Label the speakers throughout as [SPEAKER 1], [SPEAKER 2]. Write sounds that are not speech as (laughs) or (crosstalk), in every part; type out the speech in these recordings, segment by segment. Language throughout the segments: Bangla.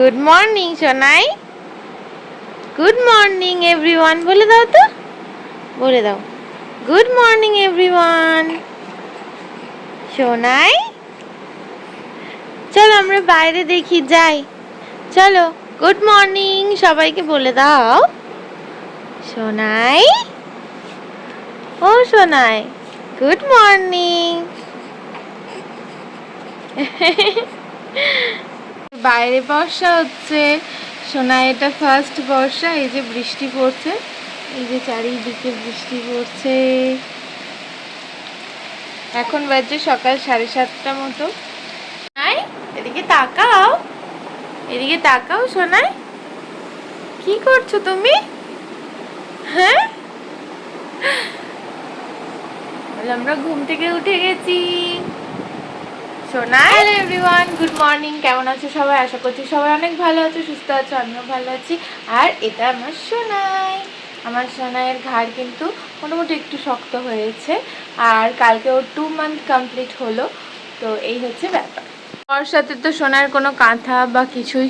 [SPEAKER 1] Good morning Sonai good morning everyone বলে দাও তো। বলে দাও। গুড মর্নিং এভরিওয়ান সোনাই চলো আমরা বাইরে দেখি, যাই। চলো গুড মর্নিং সবাইকে বলে দাও। সোনাই ও সোনাই গুড মর্নিং বাইরে বর্ষা হচ্ছে। সোনা, এটা ফার্স্ট বর্ষা, এই যে বৃষ্টি পড়ছে। এই যে চারিদিকে বৃষ্টি পড়ছে। এখন বাজে সকাল সাড়ে সাতটা মতো। এদিকে তাকাও। এদিকে তাকাও সোনাই। কি করছ তুমি? হ্যাঁ? আমরা ঘুম থেকে উঠে গেছি। সোনা হ্যালো এভরিওয়ান গুড মর্নিং কেমন আছো সবাই? আশা করছি সবাই অনেক ভালো আছো, সুস্থ আছো, আমিও ভালো আছি। আর এটা আমার সোনাই। আমার সোনাইয়ের ঘাড় কিন্তু মোটামুটি একটু শক্ত হয়েছে। আর কালকে ওর টু মান্থ কমপ্লিট হলো। তো এই হচ্ছে ব্যাপার। সাথে তো সোনার কোনো কাঁথা বা কিছুই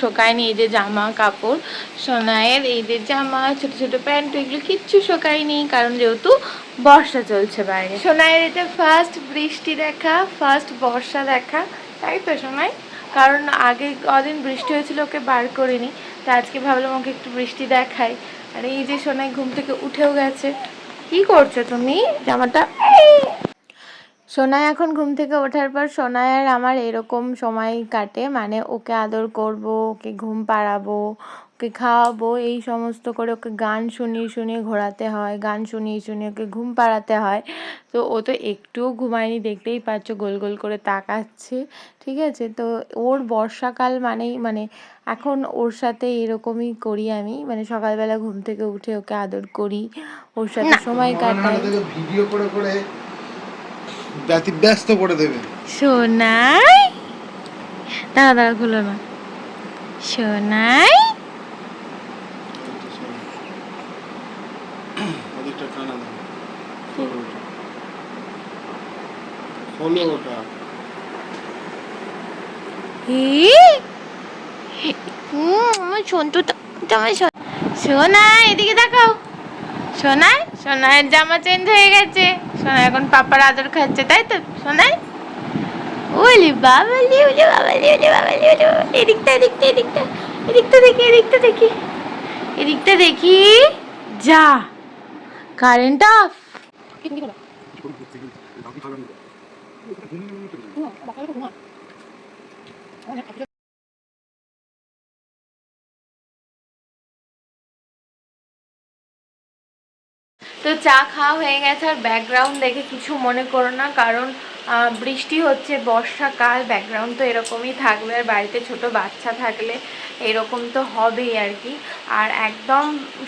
[SPEAKER 1] শোকায়নি, এই যে জামা, কাপড়। সোনায়ের এই যে জামা, ছোট ছোট প্যান্ট, এগুলো কিচ্ছু শোকায়নি, কারণ যেহেতু বর্ষা চলছে বাইরে। সোনায়ের এটা ফার্স্ট বৃষ্টি দেখা ফার্স্ট বর্ষা দেখা। তাই তো সোনাই? কারণ আগে কদিন বৃষ্টি হয়েছিল, ওকে বার করিনি। তা আজকে ভাবলাম ওকে একটু বৃষ্টি দেখাই। আর এই যে সোনায় ঘুম থেকে উঠেও গেছে। কি করছ তুমি? জামাটা সোনাই এখন ঘুম থেকে ওঠার পর সোনাই আর আমার এরকম সময় কাটে মানে ওকে আদর করব ওকে ঘুম পাড়াবো ওকে খাওয়াবো এই সমস্ত করে ওকে গান শুনিয়ে শুনিয়ে ঘোরাতে হয় গান শুনিয়ে শুনিয়ে ওকে ঘুম পাড়াতে হয়। তো ও তো একটুও ঘুমায়নি দেখতেই পাচ্ছ গোল গোল করে তাকাচ্ছে ঠিক আছে? তো ওর বর্ষাকাল মানেই মানে এখন ওর সাথে এরকমই করি আমি মানে সকালবেলা ঘুম থেকে উঠে ওকে আদর করি ওর সাথে সময় কাটাই।
[SPEAKER 2] ভিডিও করে করে ব্যস্ত করে দেবে।
[SPEAKER 1] সোনাই? দাঁড়া দাঁড়া খুলো না। সোনাই?
[SPEAKER 2] খোলো ওটা।
[SPEAKER 1] আমার সন্তু সোনাই এদিকে তাকাও সোনাই? সোনাইয়ের জামা চেঞ্জ হয়ে গেছে। সোনাই এখন পাপার আদর খাচ্ছে তাই তো? সোনাই ওলি বাবালি ওলি বাবালি ওলি বাবালি ওলি বাবালি এদিকটা এদিকটা এদিকটা এদিকটা দেখি এদিকটা দেখি। এদিকটা দেখি যা। কারেন্ট অফ তো চা খাওয়া হয়ে গেছে আর ব্যাকগ্রাউন্ড দেখে কিছু মনে করো না, কারণ বৃষ্টি হচ্ছে, বর্ষাকাল ব্যাকগ্রাউন্ড তো এরকমই থাকবে আর বাড়িতে ছোট বাচ্চা থাকলে এরকম তো হবেই আর কি। আর একদম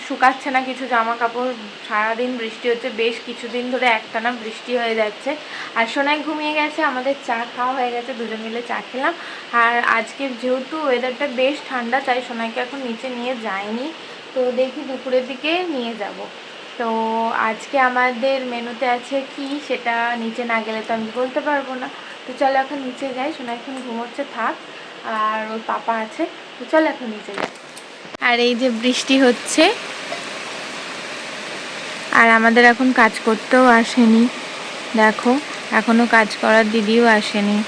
[SPEAKER 1] শুকাচ্ছে না কিছু জামা কাপড় সারাদিন বৃষ্টি হচ্ছে, বেশ কিছুদিন ধরে একটানা বৃষ্টি হয়ে যাচ্ছে। আর সোনায় ঘুমিয়ে গেছে, আমাদের চা খাওয়া হয়ে গেছে, দুজন মিলে চা খেলাম। আর আজকে যেহেতু ওয়েদারটা বেশ ঠান্ডা, তাই সোনাইকে এখন নিচে নিয়ে যায়নি তো দেখি দুপুরের দিকে নিয়ে যাব। তো আজকে আমাদের মেনুতে আছে কি সেটা নিচে না গেলে তো আমি বলতে পারব না। তো চলো এখন নিচে যাই, সোনা এখন ঘুমোচ্ছে, থাক। আর ওর পাপা আছে, তো চলো এখন নিচে যাই। আর এই যে বৃষ্টি হচ্ছে, আর আমাদের এখন কাজ করতেও আসেনি। দেখো, এখনও কাজ করার দিদিও আসেনি।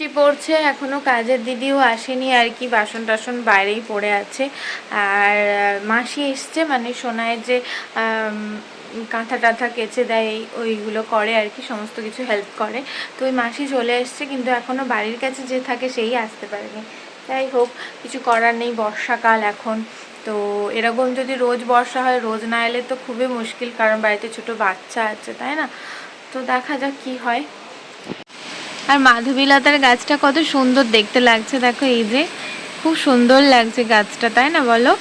[SPEAKER 1] বৃষ্টি পড়ছে, এখনও কাজের দিদিও আসেনি, আর কি বাসন টাসন বাইরেই পড়ে আছে। আর মাসি এসছে মানে সোনায়ের যে কাঁথা টাথা কেচে দেয় ওইগুলো করে আর কি, সমস্ত কিছু হেল্প করে। তো ওই মাসি চলে এসছে, কিন্তু এখনও বাড়ির কাছে যে থাকে সেই আসতে পারেনি। যাই হোক, কিছু করার নেই, বর্ষাকাল এখন। তো এরকম যদি রোজ বর্ষা হয়, রোজ না এলে তো খুবই মুশকিল, কারণ বাড়িতে ছোট বাচ্চা আছে, তাই না? তো দেখা যাক কি হয়। আর মাধবীলতার গাছটা কত সুন্দর দেখতে লাগছে, দেখো এই যে। খুব সুন্দর লাগছে গাছটা, তাই না বলো?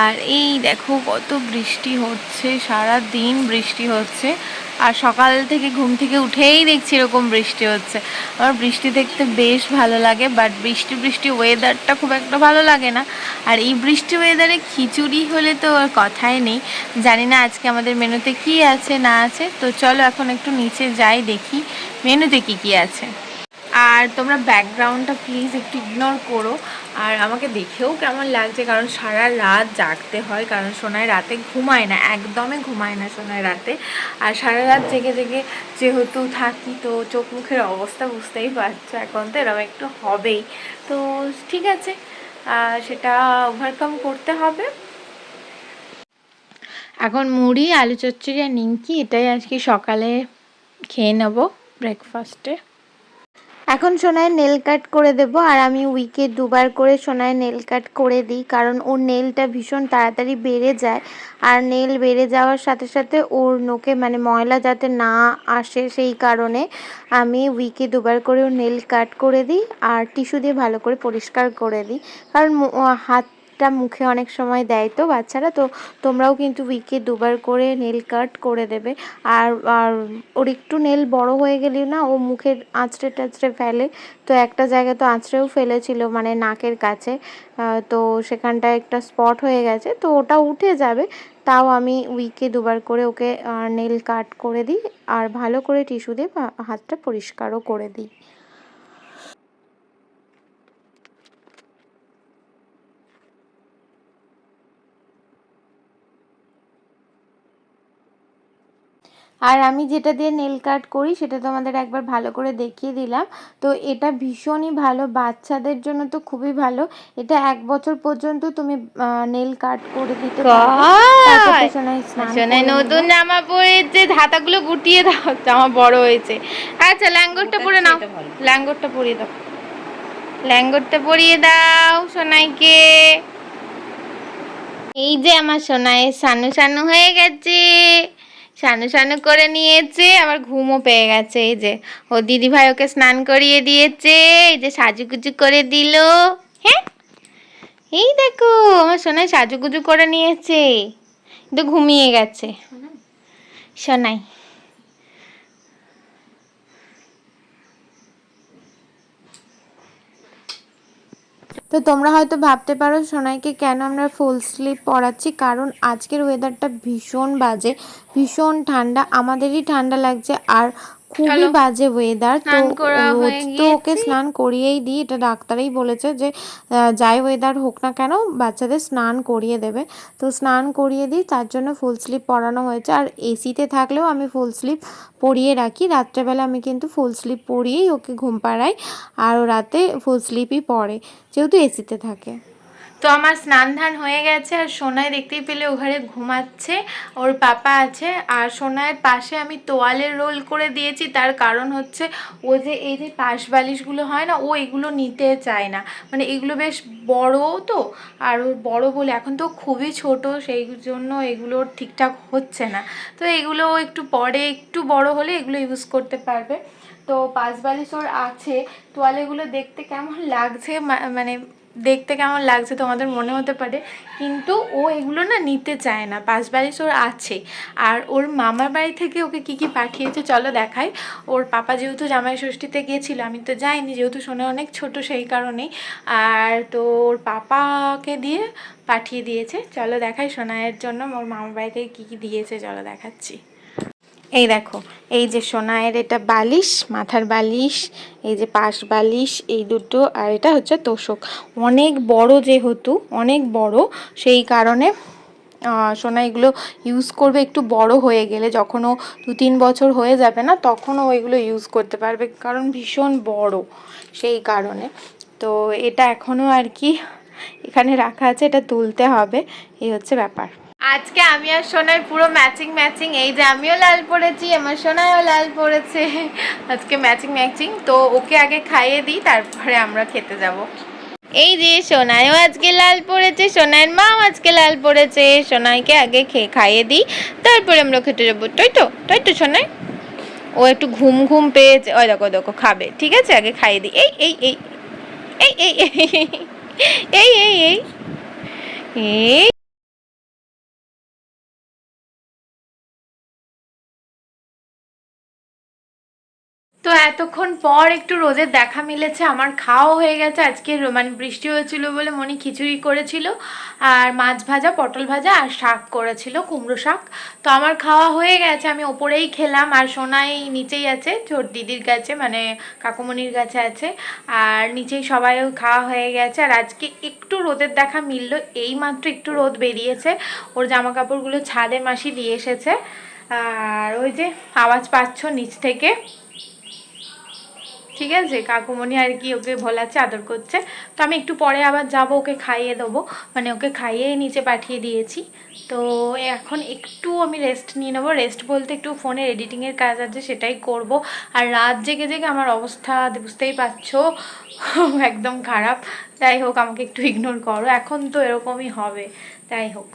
[SPEAKER 1] আর এই দেখো কত বৃষ্টি হচ্ছে সারা দিন বৃষ্টি হচ্ছে। আর সকাল থেকে ঘুম থেকে উঠেই দেখছি এরকম বৃষ্টি হচ্ছে। আমার বৃষ্টি দেখতে বেশ ভালো লাগে বাট বৃষ্টি বৃষ্টি ওয়েদারটা খুব একটা ভালো লাগে না। আর এই বৃষ্টি ওয়েদারে খিচুড়ি হলে তো আর কথাই নেই। জানি না আজকে আমাদের মেনুতে কি আছে, না আছে। তো চলো এখন একটু নিচে যাই দেখি। মেনুতে কি কি আছে? আর তোমরা ব্যাকগ্রাউন্ডটা প্লিজ একটু ইগনোর করো। আর আমাকে দেখেও কেমন লাগছে, কারণ সারা রাত জাগতে হয়, কারণ সোনায় রাতে ঘুমায় না, একদমই ঘুমায় না সোনায় রাতে। আর সারা রাত জেগে জেগে যেহেতু থাকি, তো চোখ মুখের অবস্থা বুঝতেই পারছ, এখন তো এরকম একটু হবেই। তো ঠিক আছে সেটা ওভারকাম করতে হবে। এখন মুড়ি, আলু চচ্চড়ি আর নিমকি, এটাই আজকে সকালে খেয়ে নেব। ব্রেকফাস্টে এখন সোনায় নেল কাট করে দেব আর আমি উইকে দুবার করে সোনায় নেল কাট করে দিই কারণ ওর নেলটা ভীষণ তাড়াতাড়ি বেড়ে যায়। আর নেল বেড়ে যাওয়ার সাথে সাথে ওর নোকে মানে ময়লা যাতে না আসে সেই কারণে আমি উইকে দুবার করে ওর নেল কাট করে দিই আর টিস্যু দিয়ে ভালো করে পরিষ্কার করে দিই। কারণ মু- হাতটা মুখে অনেক সময় দেয় তো বাচ্চারা, তো তোমরাও কিন্তু উইকে দুবার করে নেল কাট করে দেবে। আর আর ওর একটু নেল বড় হয়ে গেলে না, ও মুখের আঁচড়ে টাচড়ে ফেলে। তো একটা জায়গায় তো আঁচড়েও ফেলেছিল মানে নাকের কাছে। তো সেখানটায় একটা স্পট হয়ে গেছে, তো ওটা উঠে যাবে। তাও আমি উইকে দুবার করে ওকে নেল কাট করে দিই। আর ভালো করে টিস্যু দিয়ে হাতটা পরিষ্কারও করে দিই। আর আমি যেটা দিয়ে নেল কাট করি সেটা তোমাদের একবার ভালো করে দেখিয়ে দিলাম। তো এটা ভীষণই ভালো বাচ্চাদের জন্য তো খুবই ভালো। এটা এক বছর পর্যন্ত তুমি নেল কাট করে দিতে করে
[SPEAKER 3] নতুন জামা পরেছে হাতাগুলো গুটিয়ে দাও জামা বড় হয়েছে। আচ্ছা ল্যাঙ্গরটা পরে নাও। ল্যাঙ্গরটা পরিয়ে দাও। ল্যাঙ্গরটা পরিয়ে দাও সোনাইকে। এই যে আমার সোনাই সানু সানু হয়ে গেছে। সানু সানু করে নিয়েছে আবার ঘুমও পেয়ে গেছে এই যে। ও দিদি ভাই ওকে স্নান করিয়ে দিয়েছে এই যে সাজুগুজু করে দিল। হ্যাঁ? এই দেখো আমার সোনাই সাজুগুজু করে নিয়েছে। কিন্তু ঘুমিয়ে গেছে। সোনাই।
[SPEAKER 1] তো তোমরা হয়তো ভাবতে পারো সোনাইকে কেন আমরা ফুল স্লিপ পরাচ্ছি কারণ আজকের ওয়েদারটা ভীষণ বাজে, ভীষণ ঠান্ডা, আমাদেরই ঠান্ডা লাগছে। আর খুবই বাজে ওয়েদার তো রোজ তো ওকে স্নান করিয়েই দিই। এটা ডাক্তারই বলেছে যে যাই ওয়েদার হোক না কেন বাচ্চাদের স্নান করিয়ে দেবে। তো স্নান করিয়ে দিই তার জন্য ফুল স্লিপ পরানো হয়েছে। আর এসিতে থাকলেও আমি ফুল স্লিপ পরিয়ে রাখি। রাত্রেবেলা আমি কিন্তু ফুল স্লিপ পরিয়েই ওকে ঘুম পাড়াই। আর ও রাতে ফুল স্লিপই পড়ে যেহেতু এসিতে থাকে।
[SPEAKER 3] তো আমার স্নান ধান হয়ে গেছে আর সোনায় দেখতেই পেলে ও ঘরে ঘুমাচ্ছে, ওর পাপা আছে আর সোনাইয়ের পাশে আমি তোয়ালের রোল করে দিয়েছি, তার কারণ হচ্ছে ও যে এই যে পাশ বালিশগুলো হয় না, ও এগুলো নিতে চায় না। মানে এগুলো বেশ বড় তো, আর বড় বলে এখন তো খুবই ছোট, সেই জন্য এগুলো ঠিকঠাক হচ্ছে না। তো এগুলো একটু পরে, একটু বড় হলে এগুলো ইউজ করতে পারবে। তো পাশ বালিশ ওর আছে, তোয়ালেগুলো দেখতে কেমন লাগছে মানে দেখতে কেমন লাগছে তোমাদের মনে হতে পারে, কিন্তু ও এগুলো না নিতে চায় না বালিশ ওর আছে। আর ওর মামার বাড়ি থেকে ওকে কি কি পাঠিয়েছে চলো দেখাই। ওর পাপা যেহেতু জামাই ষষ্ঠীতে গিয়েছিল আমি তো যাইনি, যেহেতু শোনে অনেক ছোট সেই কারণেই। আর তো ওর পাপাকে দিয়ে পাঠিয়ে দিয়েছে, চলো দেখাই সোনায়ের জন্য, ওর মামার বাড়ি থেকে কী কী দিয়েছে, চলো দেখাচ্ছি। এই দেখো, এই যে সোনায়ের এটা বালিশ, মাথার বালিশ, এই যে পাশ বালিশ, এই দুটো, আর এটা হচ্ছে তোষক। অনেক বড় যেহেতু, অনেক বড়, সেই কারণে সোনা এগুলো ইউজ করবে একটু বড় হয়ে গেলে, যখন ও দু তিন বছর হয়ে যাবে না তখনও ও এগুলো ইউজ করতে পারবে, কারণ ভীষণ বড়, সেই কারণে। তো এটা এখনও আর কি এখানে রাখা আছে, এটা তুলতে হবে, এই হচ্ছে ব্যাপার। আজকে আমি আর সোনাই পুরো ম্যাচিং ম্যাচিং এই যে আমিও লাল পরেছি আমার সোনাইও লাল পরেছে আজকে ম্যাচিং ম্যাচিং তো ওকে আগে খাইয়ে দিই তারপরে আমরা খেতে যাব এই যে সোনাইও আজকে লাল পড়েছে সোনাইয়ের মাও আজকে লাল পড়েছে সোনাইকে আগে খেয়ে খাইয়ে দিই তারপরে আমরা খেতে যাব তাই তো তাই তো সোনাই ও একটু ঘুম ঘুম পেয়েছে ওই দেখো দেখো খাবে ঠিক আছে আগে খাইয়ে দিই এই এই এই এই এই এই এই এই এই তো
[SPEAKER 1] এতক্ষণ পর একটু রোদের দেখা মিলেছে, আমার খাওয়া হয়ে গেছে, আজকে মানে বৃষ্টি হয়েছিল বলে মনি খিচুড়ি করেছিল, আর মাছ ভাজা, পটল ভাজা আর শাক করেছিল, কুমড়ো শাক। তো আমার খাওয়া হয়ে গেছে, আমি ওপরেই খেলাম, আর সোনাই নিচেই আছে ছোট দিদির কাছে মানে কাকুমনির কাছে আছে, আর নিচেই সবাইও খাওয়া হয়ে গেছে, আর আজকে একটু রোদের দেখা মিললো এই মাত্র একটু রোদ বেরিয়েছে, ওর জামা কাপড়গুলো ছাদে মাসি দিয়ে এসেছে, আর ওই যে আওয়াজ পাচ্ছ নিচ থেকে। ঠিক আছে? কাকুমণি আর কি ওকে ভোলাচ্ছে, আদর করছে। তো আমি একটু পরে আবার যাব, ওকে খাইয়ে দেবো। মানে ওকে খাইয়ে নিচে পাঠিয়ে দিয়েছি। তো এখন একটু আমি রেস্ট নিয়ে নেব। রেস্ট বলতে একটু ফোনের এডিটিংয়ের কাজ আছে, সেটাই করব। আর রাত জেগে জেগে আমার অবস্থা বুঝতেই পারছ? (laughs) একদম খারাপ। যাই হোক, আমাকে একটু ইগনোর করো। এখন তো এরকমই হবে। যাই হোক।